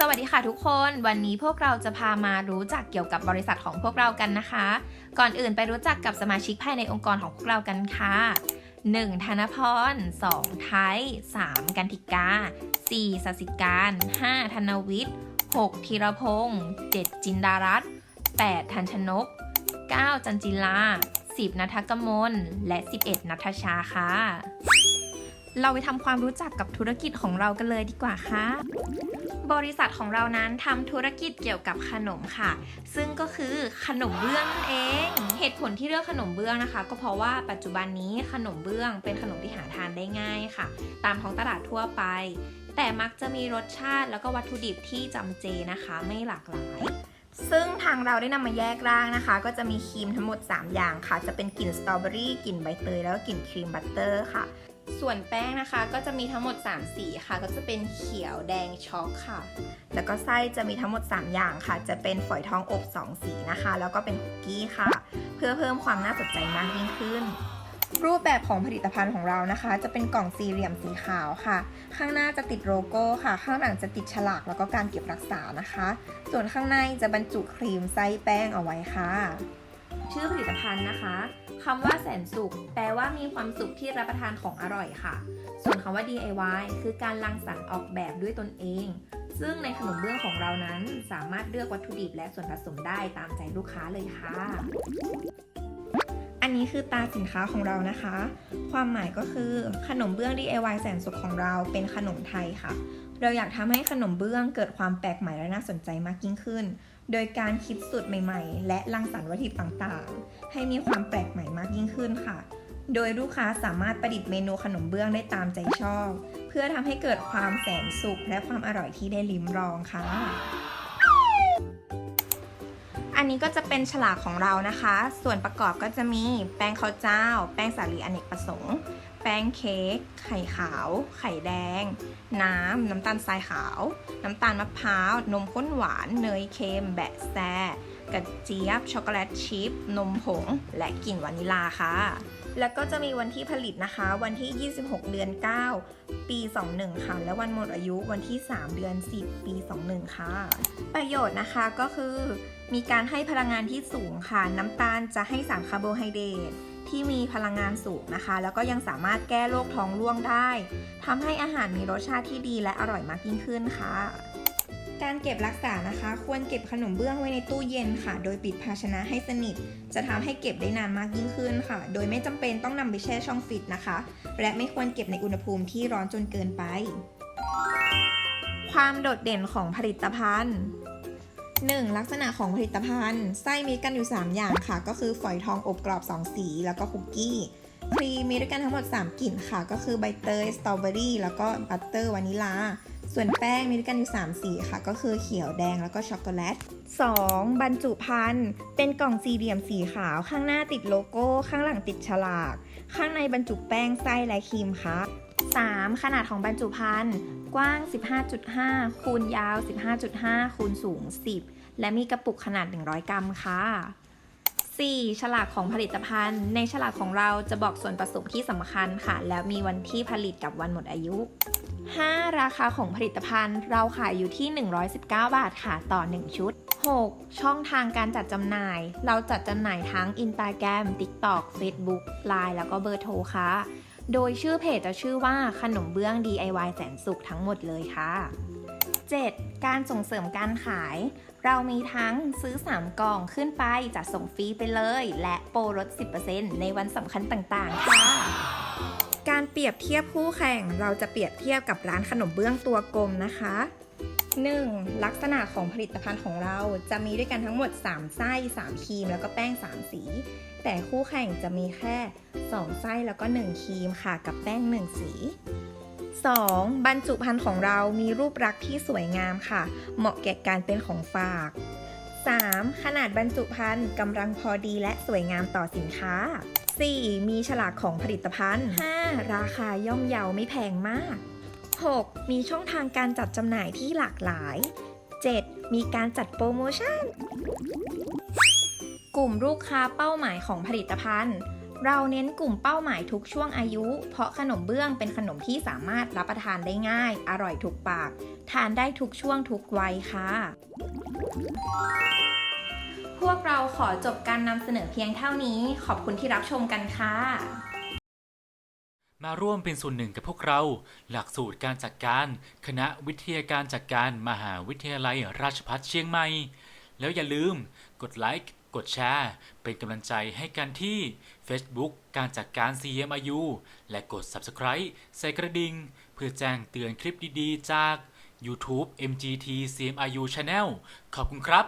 สวัสดีค่ะทุกคน วันนี้พวกเราจะพามารู้จักเกี่ยวกับบริษัทของพวกเรากันนะคะ ก่อนอื่นไปรู้จักกับสมาชิกภายในองค์กรของพวกเรากันค่ะ 1. ธนพร 2. ไทย 3. กันติกา 4. สสิการ 5. ธนวิทย์ 6. ธีรพงศ์ 7. จินดารัตน์ 8. ทันชนก 9. จันจิลา 10. นัทกมล และ 11. นัทชาค่ะ เราไปทำความรู้จักกับธุรกิจของเรากันเลยดีกว่าค่ะ บริษัทของเรานั้นทำธุรกิจเกี่ยวกับขนมค่ะ ซึ่งก็คือขนมเบื้องนั่นเอง เหตุผลที่เลือกขนมเบื้องนะคะ ก็เพราะว่าปัจจุบันนี้ขนมเบื้องเป็นขนมที่หาทานได้ง่ายค่ะ ตามท้องตลาดทั่วไป แต่มักจะมีรสชาติแล้วก็วัตถุดิบที่จำเจนะคะ ไม่หลากหลายซึ่งทางเราได้นำมาแยกร่างนะคะ ก็จะมีครีมทั้งหมด 3 อย่างค่ะ จะเป็นกลิ่นสตรอเบอรี่กลิ่นใบเตยแล้วก็กลิ่นครีมบัตเตอร์ค่ะ ส่วนแป้งนะคะก็จะมีทั้งหมด 3 สีค่ะ ก็จะเป็นเขียวแดงช็อกค่ะ แล้วก็ไส้จะมีทั้งหมด 3 อย่างค่ะ จะเป็นฝอยทองอบ 2 สีนะคะ แล้วก็เป็นคุกกี้ค่ะ เพื่อเพิ่มความน่าสนใจมากยิ่งขึ้น รูปแบบของผลิตภัณฑ์ของเรานะคะ จะเป็นกล่องสี่เหลี่ยมสีขาวค่ะ ข้างหน้าจะติดโลโก้ค่ะ ข้างหลังจะติดฉลากแล้วก็การเก็บรักษานะคะ ส่วนข้างในจะบรรจุครีมไส้แป้งเอาไว้ค่ะ ชื่อผลิตภัณฑ์นะคะคำว่าแสนสุข แปลว่ามีความสุขที่รับประทานของอร่อยค่ะ ส่วนคำว่า DIY คือการรังสรรค์ออกแบบด้วยตนเอง ซึ่งในขนมเบื้องของเรานั้นสามารถเลือกวัตถุดิบและส่วนผสมได้ตามใจลูกค้าเลยค่ะ อันนี้คือตาสินค้าของเรานะคะ ความหมายก็คือขนมเบื้อง DIY แสนสุขของเราเป็นขนมไทยค่ะ เราอยากทำให้ขนมเบื้องเกิดความแปลกใหม่และน่าสนใจมากยิ่งขึ้น โดยการคิดสูตรใหม่ๆ และรังสรรค์วัตถุดิบต่างๆ ให้มีความแปลกใหม่มากยิ่งขึ้นค่ะ โดยลูกค้าสามารถประดิษฐ์เมนูขนมเบื้องได้ตามใจชอบ เพื่อทำให้เกิดความแสนสุขและความอร่อยที่ได้ลิ้มลองค่ะ อันนี้ก็จะเป็นฉลากของเรานะคะ ส่วนประกอบก็จะมีแป้งข้าวเจ้า แป้งสาลีอเนกประสงค์ ป้งเค้ก ไข่ขาว ไข่แดง น้ำ น้ำตาลทรายขาว น้ำตาลมะพร้าว นมข้นหวาน เนยเค็ม แบะแซกระเจี๊ยบ ช็อกโกแลตชิพ นมผง และกลิ่นวานิลาค่ะ แล้วก็จะมีวันที่ผลิตนะคะ วันที่ 26 เดือน 9 ปี 21 ค่ะ และวันหมดอายุวันที่ 3 เดือน 10 ปี 21 ค่ะ ประโยชน์นะคะก็คือ มีการให้พลังงานที่สูงค่ะ น้ำตาลจะให้สารคาร์โบไฮเดรต ที่มีพลังงานสูงนะคะ แล้วก็ยังสามารถแก้โรคท้องร่วงได้ทำให้อาหารมีรสชาติที่ดีและอร่อยมากยิ่งขึ้นค่ะ การเก็บรักษานะคะ ควรเก็บขนมเบื้องไว้ในตู้เย็นค่ะ โดยปิดภาชนะให้สนิท จะทำให้เก็บได้นานมากยิ่งขึ้นค่ะ โดยไม่จำเป็นต้องนำไปแช่ช่องฟิตนะคะ และไม่ควรเก็บในอุณหภูมิที่ร้อนจนเกินไป ความโดดเด่นของผลิตภัณฑ์ 1. ลักษณะของผลิตภัณฑ์ ไส้มีกันอยู่ 3 อย่างค่ะ ก็คือฝอยทองอบกรอบ 2 สี แล้วก็คุกกี้ครีมมีด้วยกันทั้งหมด 3 กลิ่นค่ะ ก็คือใบเตยสตรอเบอรี่แล้วก็บัตเตอร์วานิลาส่วนแป้งมีด้วยกันอยู่3สีค่ะ ก็คือเขียวแดงแล้วก็ช็อกโกแลต 2. บรรจุภัณฑ์ เป็นกล่องสี่เหลี่ยมสีขาว ข้างหน้าติดโลโก้ ข้างหลังติดฉลาก ข้างในบรรจุแป้งไส้และครีมค่ะ 3. ขนาดของบรรจุภัณฑ์กว้าง 15.5 คูณยาว 15.5 คูณสูง 10 และมีกระปุกขนาด 100 กรัมค่ะ 4. ฉลากของผลิตภัณฑ์ ในฉลากของเราจะบอกส่วนผสมที่สำคัญค่ะ แล้วมีวันที่ผลิตกับวันหมดอายุ 5. ราคาของผลิตภัณฑ์ เราขายอยู่ที่ 119 บาทค่ะต่อ 1 ชุด 6. ช่องทางการจัดจำหน่าย เราจัดจำหน่ายทั้ง Instagram TikTok Facebook Line แล้วก็เบอร์โทรค่ะ โดยชื่อเพจจะชื่อว่าขนมเบื้อง DIY แสนสุขทั้งหมดเลยค่ะ 7. การส่งเสริมการขาย เรามีทั้งซื้อ 3 กล่องขึ้นไปจัดส่งฟรีไปเลย และโปรลด 10%ในวันสำคัญต่างๆ ค่ะ การเปรียบเทียบคู่แข่ง เราจะเปรียบเทียบกับร้านขนมเบื้องตัวกลมนะคะ 1. ลักษณะของผลิตภัณฑ์ของเราจะมีด้วยกันทั้งหมด 3 ไส้ 3 ครีม แล้วก็แป้ง 3 สี แต่คู่แข่งจะมีแค่ 2 ไส้แล้วก็ 1 ครีมค่ะ กับแป้ง 1 สี 2. บรรจุภัณฑ์ของเรามีรูปลักษณ์ที่สวยงามค่ะ เหมาะแก่การเป็นของฝาก 3. ขนาดบรรจุภัณฑ์กำลังพอดีและสวยงามต่อสินค้า 4. มีฉลากของผลิตภัณฑ์ 5. ราคาย่อมเยาไม่แพงมาก 6. มีช่องทางการจัดจำหน่ายที่หลากหลาย 7. มีการจัดโปรโมชั่น กลุ่มลูกค้าเป้าหมายของผลิตภัณฑ์ เราเน้นกลุ่มเป้าหมายทุกช่วงอายุ เพราะขนมเบื้องเป็นขนมที่สามารถรับประทานได้ง่าย อร่อยถูกปาก ทานได้ทุกช่วงทุกวัยค่ะ พวกเราขอจบการนำเสนอเพียงเท่านี้ ขอบคุณที่รับชมกันค่ะ มาร่วมเป็นส่วนหนึ่งกับพวกเรา หลักสูตรการจัดการ คณะวิทยาการจัดการมหาวิทยาลัยราชภัฏเชียงใหม่ แล้วอย่าลืมกดไลค์ กดแชร์ เป็นกำลังใจให้กันที่ Facebook การจัดการ CMIU และกด Subscribe ใส่กระดิ่ง เพื่อแจ้งเตือนคลิปดีๆ จาก YouTube MGT CMIU Channel ขอบคุณครับ